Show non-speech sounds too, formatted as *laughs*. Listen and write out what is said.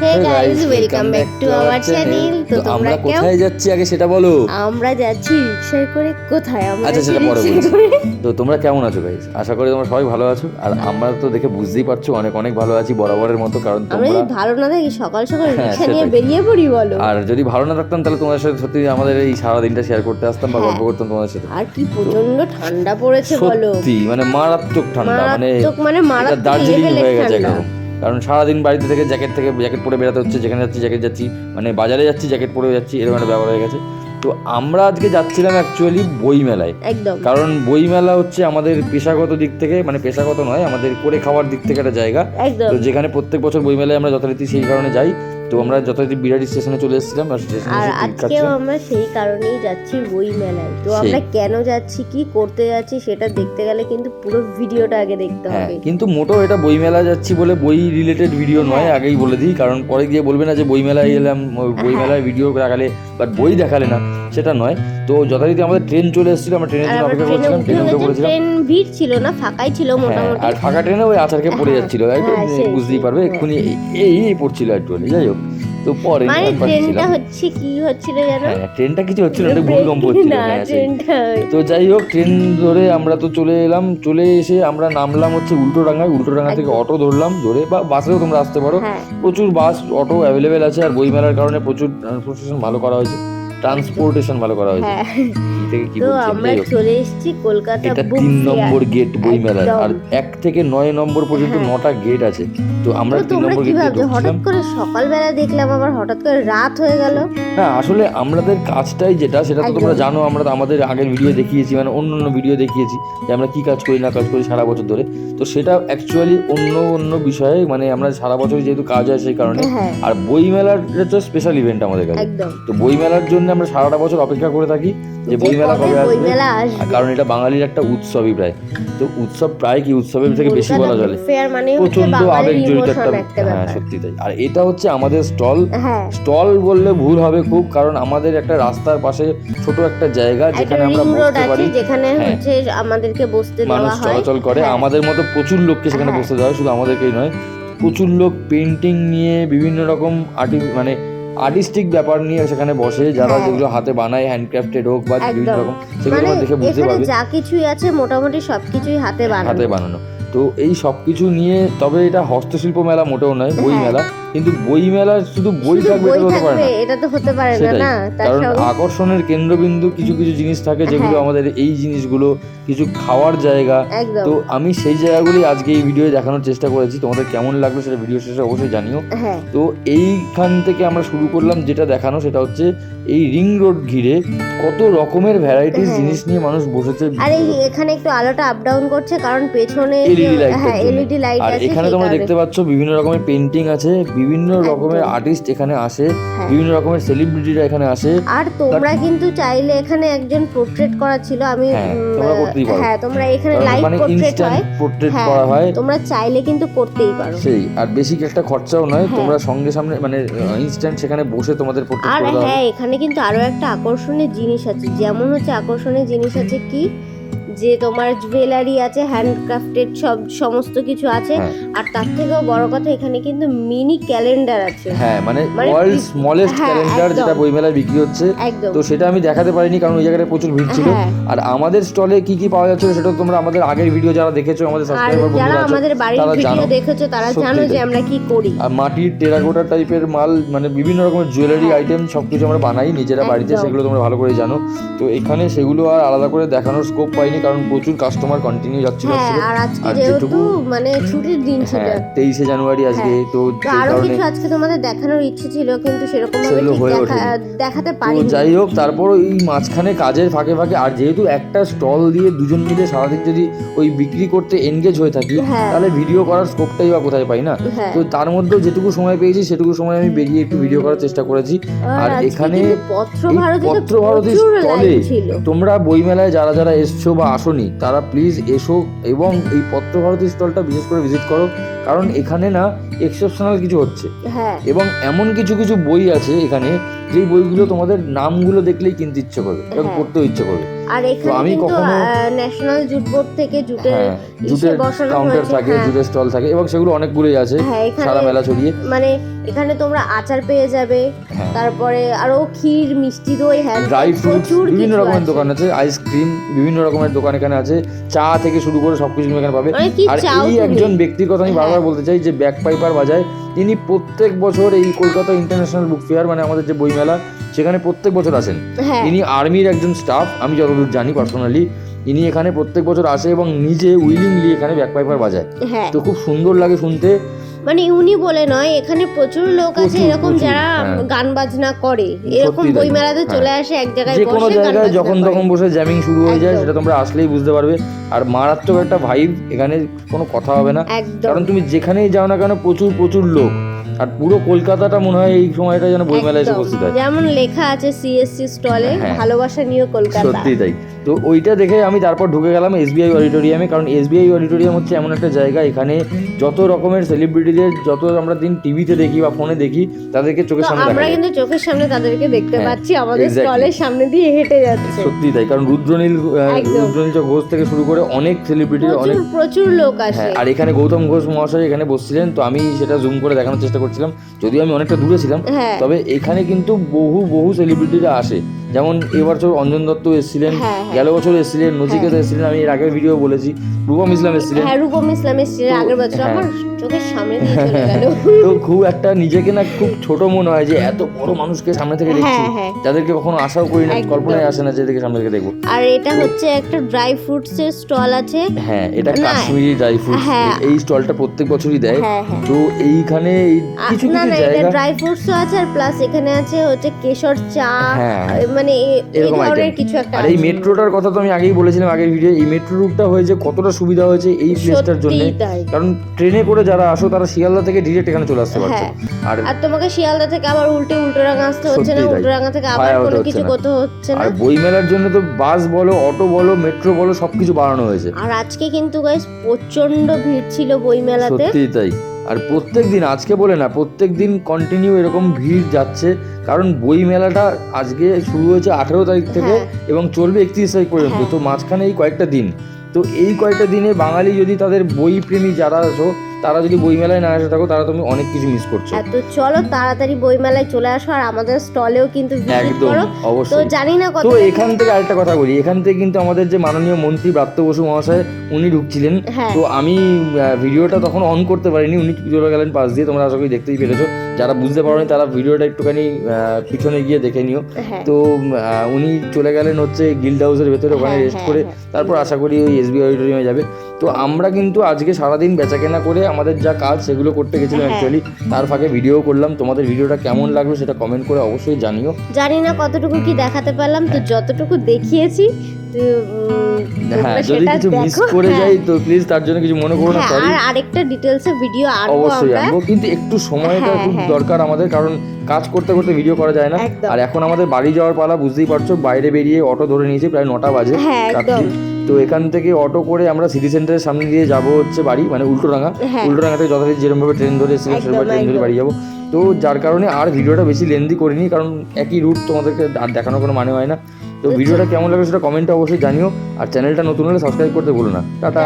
Hey guys welcome back to our channel তো তোমরা কোথায় যাচ্ছি আগে সেটা বলো? আমরা যাচ্ছি রিক্সায় করে কোথায়? আমরা আচ্ছা, সেটা পরে রিকশায় বলছি। তো তোমরা কেমন আছো গাইস আশা করি তোমরা সবাই ভালো আছো। আর আমরা তো দেখে বুঝতেই পারছ অনেক অনেক ভালো আছি বরাবরের মতো কারণ তোমরা যদি ভালো না থাকি সকাল সকাল হ্যাঁ, নিয়ে বেরিয়ে পড়ি বলো। আর যদি ভালো না থাকতাম তাহলে তোমাদের সাথে সত্যি আমাদের এই সারা দিনটা শেয়ার করতে আসতাম বা হ্যাঁ। গল্প করতাম তোমাদের সাথে। আর কি প্রচণ্ড ঠান্ডা পড়েছে বলো। সত্যি মানে মারাত্মক ঠান্ডা মানে মারাত্মক মানে মারাত্মক দার্জিলিং হয়ে গেছে একদম। কারণ সারাদিন বাড়িতে থেকে জ্যাকেট থেকে জ্যাকেট পরে বেরোতে হচ্ছে যেখানে যাচ্ছি জ্যাকেট যাচ্ছি মানে বাজারে যাচ্ছি জ্যাকেট পরে যাচ্ছি এরকম একটা ব্যাপার হয়ে গেছে। তো আমরা আজকে যাচ্ছিলাম অ্যাকচুয়ালি বইমেলায়। একদম। কারণ বইমেলা হচ্ছে আমাদের পেশাগত দিক থেকে মানে পেশাগত নয় আমাদের করে খাওয়ার দিক থেকে একটা জায়গা। একদম। তো যেখানে প্রত্যেক বছর বইমেলায় আমরা যথারীতি সেই কারণে যাই। তো আমরা যথারীতি বিরাটি স্টেশনে চলে এসেছিলাম আর আজকেও আমরা সেই কারণেই যাচ্ছি বই মেলায়। তো আমরা কেন যাচ্ছি কি করতে যাচ্ছি সেটা দেখতে গেলে কিন্তু পুরো ভিডিওটা আগে দেখতে হ্যাঁ হবে। কিন্তু মোটেও এটা বই মেলা যাচ্ছি বলে বই রিলেটেড ভিডিও নয় হ্যাঁ। আগেই বলে দিই কারণ পরে গিয়ে বলবে না যে বই মেলায় এলাম বই হ্যাঁ। মেলায় ভিডিও দেখালে বাট বই দেখালে না সেটা নয়। তো যথারীতি আমাদের ট্রেন চলে এসেছিল আমরা ট্রেনের জন্য অপেক্ষা ট্রেনে করছিলাম ট্রেনে উঠে গেছি পড়েছিলাম ট্রেন ভিড় ছিল না ফাঁকাই ছিল মোটামুটি। আর ফাঁকা ট্রেনে ওই আচারকে পড়ে যাচ্ছিল বুঝতেই পারবে। এক্ষুনি এই এই পড়ছিল একটু যাই হোক। তো পরে মানে ট্রেনটা হচ্ছে কি হচ্ছিল জানো হ্যাঁ ট্রেনটা কিছু হচ্ছিল না, ভূমিকম্প হচ্ছিল হ্যাঁ, তো যাই হোক ট্রেন ধরে আমরা তো চলে এলাম চলে এসে আমরা নামলাম হচ্ছে উল্টোডাঙ্গায় উল্টোডাঙ্গা থেকে অটো ধরলাম ধরে বা বাসেও তোমরা আসতে পারো। হ্যাঁ। প্রচুর বাস অটো অ্যাভেলেবেল আছে আর বইমেলার কারণে প্রচুর ট্রান্সপোর্টেশন ভালো করা হয়েছে। ট্রান্সপোর্টেশন ভালো করা হয়েছে। হ্যাঁ। থেকে কি তো আমরা চলে এসেছি কলকাতা এটা তিন নম্বর গেট বইমেলার। আর এক থেকে নয় নম্বর পর্যন্ত হ্যাঁ। নটা গেট আছে। তো আমরা তিন নম্বর গেট হঠাৎ করে সকালবেলা দেখলাম আবার হঠাৎ করে রাত হয়ে গেল। না আসলে আমাদের কাজটাই যেটা সেটা তো তোমরা জানো আমরা আমাদের আগের ভিডিও দেখিয়েছি মানে অন্য অন্য ভিডিও দেখিয়েছি যে আমরা কি কাজ করি না কাজ করি সারা বছর ধরে। তো সেটা অ্যাকচুয়ালি অন্য অন্য বিষয়ে মানে আমরা সারা বছর যেহেতু কাজ হয় সেই কারণে। হ্যাঁ। আর বই মেলার তো স্পেশাল ইভেন্ট আমাদের কাছে। তো বই মেলার জন্য আমরা সারাটা বছর অপেক্ষা করে থাকি যে বই মেলা কবে আসবে। কারণ এটা বাঙালির একটা উৎসবই প্রায়। তো উৎসব প্রায় কি উৎসবের থেকে বেশি বলা চলে? প্রচণ্ড আবেগ জড়িত একটা হ্যাঁ সত্যি তাই। আর এটা হচ্ছে আমাদের স্টল। হ্যাঁ। স্টল বললে ভুল হবে খুব কারণ আমাদের একটা রাস্তার পাশে ছোট একটা জায়গা যেখানে আমরা বসতে পারি। যেখানে হ্যাঁ। হচ্ছে আমাদেরকে বসতে মানুষ দেওয়া হয়। চলাচল করে। হ্যাঁ। আমাদের মতো প্রচুর লোককে সেখানে। বসতে দেওয়া হয়। শুধু আমাদেরকেই নয় প্রচুর লোক পেন্টিং নিয়ে বিভিন্ন রকম আর্টি মানে আর্টিস্টিক ব্যাপার নিয়ে সেখানে বসে যারা হ্যাঁ। যেগুলো হাতে বানায় হ্যান্ডক্রাফটেড হোক বা বিভিন্ন রকম সেগুলো মানে তোমরা দেখে বুঝতে পারবে। যা কিছুই আছে মোটামুটি সবকিছুই হাতে বানানো। হাতে বানানো। তো এই সব কিছু নিয়ে তবে এটা হস্তশিল্প মেলা মোটেও নয় বই হ্যাঁ। মেলা। কিন্তু বই মেলা শুধু বই থাকবে এটা হতে পারে না। এটা তো হতে পারে না না কারণ আকর্ষণের কেন্দ্রবিন্দু কিছু কিছু জিনিস থাকে যেগুলো হ্যাঁ। আমাদের এই জিনিসগুলো কিছু খাওয়ার জায়গা। তো আমি সেই জায়গাগুলি আজকে এই ভিডিও দেখানোর চেষ্টা করেছি। তোমাদের কেমন লাগল সেটা ভিডিও শেষে অবশ্যই জানিও। হ্যাঁ। তো এইখান থেকে আমরা শুরু করলাম যেটা দেখানো সেটা হচ্ছে এই রিং রোড ঘিরে কত রকমের ভ্যারাইটিস হ্যাঁ। জিনিস নিয়ে মানুষ বসেছে। আর এই এখানে একটু আলোটা আপ ডাউন করছে কারণ পেছনে light হ্যাঁ এলইডি লাইট আর আছে এখানে তোমরা দেখতে পাচ্ছ বিভিন্ন রকমের পেন্টিং আছে বিভিন্ন রকমের আর্টিস্ট এখানে আসে হ্যাঁ। বিভিন্ন রকমের সেলিব্রিটিরা এখানে আসে। আর তোমরা কিন্তু চাইলে এখানে একজন পোর্ট্রেট করা ছিল আমি হ্যাঁ, তোমরা করতেই পারো। হ্যাঁ তোমরা এখানে লাইভ মানে পোর্ট্রেট হয়। পোর্ট্রেট হ্যাঁ, করা হয় তোমরা চাইলে কিন্তু করতেই পারো। সেই আর বেশি একটা খরচাও নয় হ্যাঁ। তোমরা সঙ্গে সামনে মানে ইনস্ট্যান্ট সেখানে বসে তোমাদের পোর্ট্রেট আর হ্যাঁ এখানে কিন্তু আরও একটা আকর্ষণীয় জিনিস আছে। যেমন হচ্ছে আকর্ষণীয় জিনিস আছে কি? যে তোমার জুয়েলারি আছে হ্যান্ডক্রাফটেড সব সমস্ত কিছু আছে। হ্যাঁ। আর তার থেকেও বড় কথা এখানে কিন্তু মিনি ক্যালেন্ডার আছে। হ্যাঁ মানে ওয়ার্ল্ড স্মলেস্ট ক্যালেন্ডার যেটা। বইমেলায় বিক্রি হচ্ছে। তো সেটা আমি দেখাতে পারিনি কারণ ওই জায়গাটায় প্রচুর ভিড় ছিল। হ্যাঁ। আর আমাদের স্টলে কি কি পাওয়া যাচ্ছে সেটা তোমরা আমাদের আগের ভিডিও যারা দেখেছ আমাদের সাবস্ক্রাইবার যারা আমাদের বাড়ির ভিডিও দেখেছ তারা জানো যে আমরা কি করি। আর মাটির টেরাকোটা টাইপের মাল মানে বিভিন্ন রকমের জুয়েলারি আইটেম সবকিছু আমরা বানাই নিজেরা বাড়িতে। সেগুলো তোমরা ভালো করে জানো। তো এখানে সেগুলো আর আলাদা করে দেখানোর স্কোপ পাইনি কারণ প্রচুর কাস্টমার কন্টিনিউ যাচ্ছিল হ্যাঁ আর আজকে যেহেতু মানে ছুটির দিন ছিল হ্যাঁ তেইশে জানুয়ারি আজকে হ্যাঁ। তো তো আরও কিছু আজকে তোমাদের দেখানোর ইচ্ছে ছিল কিন্তু সেরকম ভাবে। দেখাতে তো পারিনি যাই হোক তারপর এই মাঝখানে কাজের ফাঁকে ফাঁকে আর যেহেতু একটা স্টল দিয়ে দুজন মিলে সারাদিন যদি ওই বিক্রি করতে এনগেজ হয়ে থাকি। তাহলে ভিডিও করার স্কোপটাই বা কোথায় পাই না তো তার মধ্যে যেটুকু সময় পেয়েছি সেটুকু সময় আমি বেরিয়ে একটু ভিডিও করার চেষ্টা করেছি আর এখানে পত্র ভারতী স্টলে তোমরা বইমেলায় যারা যারা এসছো বা আসোনি তারা প্লিজ এসো এবং এই পত্রভারতী স্টলটা বিশেষ করে ভিজিট করো কারণ এখানে না এক্সেপশনাল কিছু হচ্ছে। হ্যাঁ। এবং এমন কিছু কিছু বই আছে এখানে যেই বইগুলো তোমাদের নামগুলো দেখলেই কিনতে ইচ্ছে করবে এবং হ্যাঁ। পড়তেও ইচ্ছে করবে। আর এখানে কিন্তু ন্যাশনাল জুট বোর্ড থেকে জুটের হ্যাঁ জুটের কাউন্টার থাকে হ্যাঁ। জুটের স্টল থাকে এবং সেগুলো অনেকগুলোই আছে হ্যাঁ সারা মেলা ছড়িয়ে। মানে এখানে তোমরা আচার পেয়ে যাবে তারপরে আরও ক্ষীর মিষ্টি দই হ্যাঁ ড্রাই প্রচুর বিভিন্ন রকমের দোকান আছে আইসক্রিম বিভিন্ন রকমের দোকান এখানে আছে চা থেকে শুরু করে সবকিছু এখানে পাবে। মানে আর এই একজন ব্যক্তির কথা আমি। বারবার বলতে চাই যে ব্যাক পাইপার বাজায় তিনি প্রত্যেক বছর এই কলকাতা ইন্টারন্যাশনাল বুক ফেয়ার মানে আমাদের যে বইমেলা সেখানে প্রত্যেক বছর আসেন। হ্যাঁ। ইনি আর্মির একজন স্টাফ আমি যতদূর জানি পার্সোনালি ইনি এখানে প্রত্যেক বছর আসে এবং নিজে উইলিংলি এখানে ব্যাক পাইপার বাজায়। হ্যাঁ। তো খুব সুন্দর লাগে শুনতে। মানে উনি বলে নয় এখানে প্রচুর লোক আছে এরকম যারা হ্যাঁ। গান বাজনা করে এরকম বই মেলাতে হ্যাঁ। চলে আসে এক জায়গায় যে কোনো বসে গান জায়গায় যখন তখন বসে জ্যামিং শুরু হয়ে যায় সেটা তোমরা আসলেই বুঝতে পারবে। আর মারাত্মক একটা ভাইব এখানে কোনো কথা হবে না। কারণ তুমি যেখানেই যাও না কেন প্রচুর প্রচুর লোক। আর পুরো কলকাতাটা মনে হয় এই সময়টা যেন বইমেলায় এসে। উপস্থিত হয়। যেমন লেখা আছে সিএসসি স্টলে হ্যাঁ। ভালোবাসা নিয়ে কলকাতা। সত্যি তাই। তো ওইটা দেখে আমি তারপর ঢুকে গেলাম এসবিআই অডিটোরিয়ামে কারণ এসবিআই অডিটোরিয়াম হচ্ছে এমন একটা জায়গা এখানে যত রকমের সেলিব্রিটিদের যত আমরা দিন টিভিতে দেখি বা ফোনে দেখি তাদেরকে চোখের সামনে আমরা কিন্তু চোখের সামনে তাদেরকে দেখতে হ্যাঁ, পাচ্ছি আমাদের. স্টলের সামনে দিয়ে হেঁটে যাচ্ছে। সত্যি তাই কারণ রুদ্রনীল রুদ্রনীল ঘোষ থেকে শুরু করে অনেক সেলিব্রিটির অনেক প্রচুর প্রচুর লোক আসে। হ্যাঁ আর এখানে গৌতম ঘোষ মহাশয় এখানে বসছিলেন তো আমি সেটা জুম করে দেখানোর চেষ্টা করছিলাম যদিও আমি অনেকটা দূরে ছিলাম হ্যাঁ। তবে এখানে কিন্তু বহু বহু সেলিব্রিটিরা আসে। যেমন এবছর অঞ্জন দত্ত এসেছিলেন হ্যাঁ, হ্যাঁ। গেল বছর এসেছিলেন নচিকেতা এসেছিলেন আমি এর আগের ভিডিও বলেছি রূপম ইসলাম এসেছিলেন হ্যাঁ রূপম ইসলাম এসেছিলেন আগের বছর হ্যাঁ। আমার চোখের সামনে দিয়ে চলে গেল। *laughs* তো খুব একটা নিজেকে না খুব ছোট মনে হয় যে এত বড় মানুষকে সামনে থেকে দেখছি। হ্যাঁ, হ্যাঁ। যাদেরকে কখনো আশাও করি না কল্পনায় আসে না যে এদেরকে সামনে থেকে দেখব। আর এটা হচ্ছে একটা ড্রাই ফ্রুটস এর স্টল আছে। হ্যাঁ এটা কাশ্মীরি ড্রাই ফ্রুটস হ্যাঁ। এই স্টলটা প্রত্যেক বছরই দেয়। হ্যাঁ হ্যাঁ। তো এইখানে কিছু কিছু জায়গা ড্রাই ফ্রুটসও আছে আর প্লাস এখানে আছে হচ্ছে কেশর চা হ্যাঁ। মানে এই ধরনের কিছু একটা আর এই। মেট্রোটার কথা তো আমি আগেই বলেছিলাম আগের ভিডিও এই মেট্রো রুটটা হয়েছে কতটা সুবিধা হয়েছে এই প্লেসটার জন্য। কারণ ট্রেনে করে যারা আসো তারা শিয়ালদা থেকে ডিরেক্ট এখানে চলে আসতে পারছে হ্যাঁ। আর আর তোমাকে শিয়ালদা থেকে আবার উল্টে উল্টোরাঙা আসতে হচ্ছে না সত্যিই তাই। উল্টোরাঙা থেকে আবার হতে কোনো হচ্ছে কিছু না। করতে হচ্ছে না আর বইমেলার জন্য তো বাস বলো অটো বলো মেট্রো বলো সবকিছু বাড়ানো হয়েছে আর আজকে কিন্তু গাইস প্রচণ্ড ভিড় ছিল বই মেলাতে সত্যিই তাই আর প্রত্যেক দিন আজকে বলে না প্রত্যেক দিন কন্টিনিউ এরকম ভিড় যাচ্ছে কারণ বই মেলাটা আজকে শুরু হয়েছে আঠেরো তারিখ থেকে হ্যাঁ। এবং চলবে একত্রিশ তারিখ পর্যন্ত হ্যাঁ। তো মাঝখানে এই কয়েকটা দিন তো এই কয়েকটা দিনে বাঙালি যদি তাদের বই প্রেমী যারা আছো তারা যদি বই মেলায় না আসে থাকো তারা তুমি অনেক কিছু মিস করছ। এত চলো তাড়াতাড়ি বই মেলায় চলে আসো আর আমাদের স্টলেও কিন্তু ভিজিট করো। তো জানি না কত তো এখান থেকে আরেকটা কথা বলি এখান থেকে কিন্তু আমাদের যে মাননীয় মন্ত্রী ব্রাত্য বসু মহাশয় উনি ঢুকছিলেন। হ্যাঁ। তো আমি ভিডিওটা তখন অন করতে পারিনি উনি চলে গেলেন পাশ দিয়ে তোমরা আশা করি দেখতেই পেরেছ। যারা বুঝতে পারোনি তারা ভিডিওটা একটুখানি পিছনে গিয়ে দেখে নিও। হ্যাঁ। তো উনি চলে গেলেন হচ্ছে গিল্ড হাউসের ভেতরে ওখানে রেস্ট হ্যাঁ, করে। হ্যাঁ। তারপর আশা করি ওই এসবি অডিটোরিয়ামে যাবে। তো আমরা কিন্তু আজকে সারাদিন বেচাকেনা করে আমাদের যা কাজ সেগুলো করতে গেছিলাম। অ্যাকচুয়ালি তার ফাঁকে ভিডিও করলাম। তোমাদের ভিডিওটা কেমন লাগল সেটা কমেন্ট করে অবশ্যই জানিও। জানি না কতটুকু কি দেখাতে পারলাম। তো যতটুকু দেখিয়েছি হ্যাঁ যদি কিছু মিস করে হ্যাঁ। যাই তো প্লিজ তার জন্য কিছু মনে করো না হ্যাঁ, সরি আর আরেকটা ডিটেলসে ভিডিও আনব অবশ্যই আনব কিন্তু একটু সময়টা হ্যাঁ, খুব হ্যাঁ। দরকার আমাদের কারণ কাজ করতে করতে ভিডিও করা যায় না। আর এখন আমাদের বাড়ি যাওয়ার পালা বুঝতেই পারছ বাইরে বেরিয়ে অটো ধরে নিয়েছি প্রায় নটা বাজে হ্যাঁ, রাত্রি। তো এখান থেকে অটো করে আমরা সিটি সেন্টারের সামনে দিয়ে যাব হচ্ছে বাড়ি মানে উল্টোডাঙ্গা হ্যাঁ। উল্টোডাঙ্গা থেকে যথারীতি যেরকম ভাবে ট্রেন ধরে এসেছিলাম সেরকম ট্রেন ধরে বাড়ি যাব। তো যার কারণে আর ভিডিওটা বেশি লেন্দি করিনি কারণ একই রুট তোমাদেরকে আর দেখানোর কোনো মানে হয় না। তো ভিডিওটা কেমন লাগবে সেটা কমেন্টে অবশ্যই জানিও। আর চ্যানেলটা নতুন হলে সাবস্ক্রাইব করতে ভুলো না। টাটা।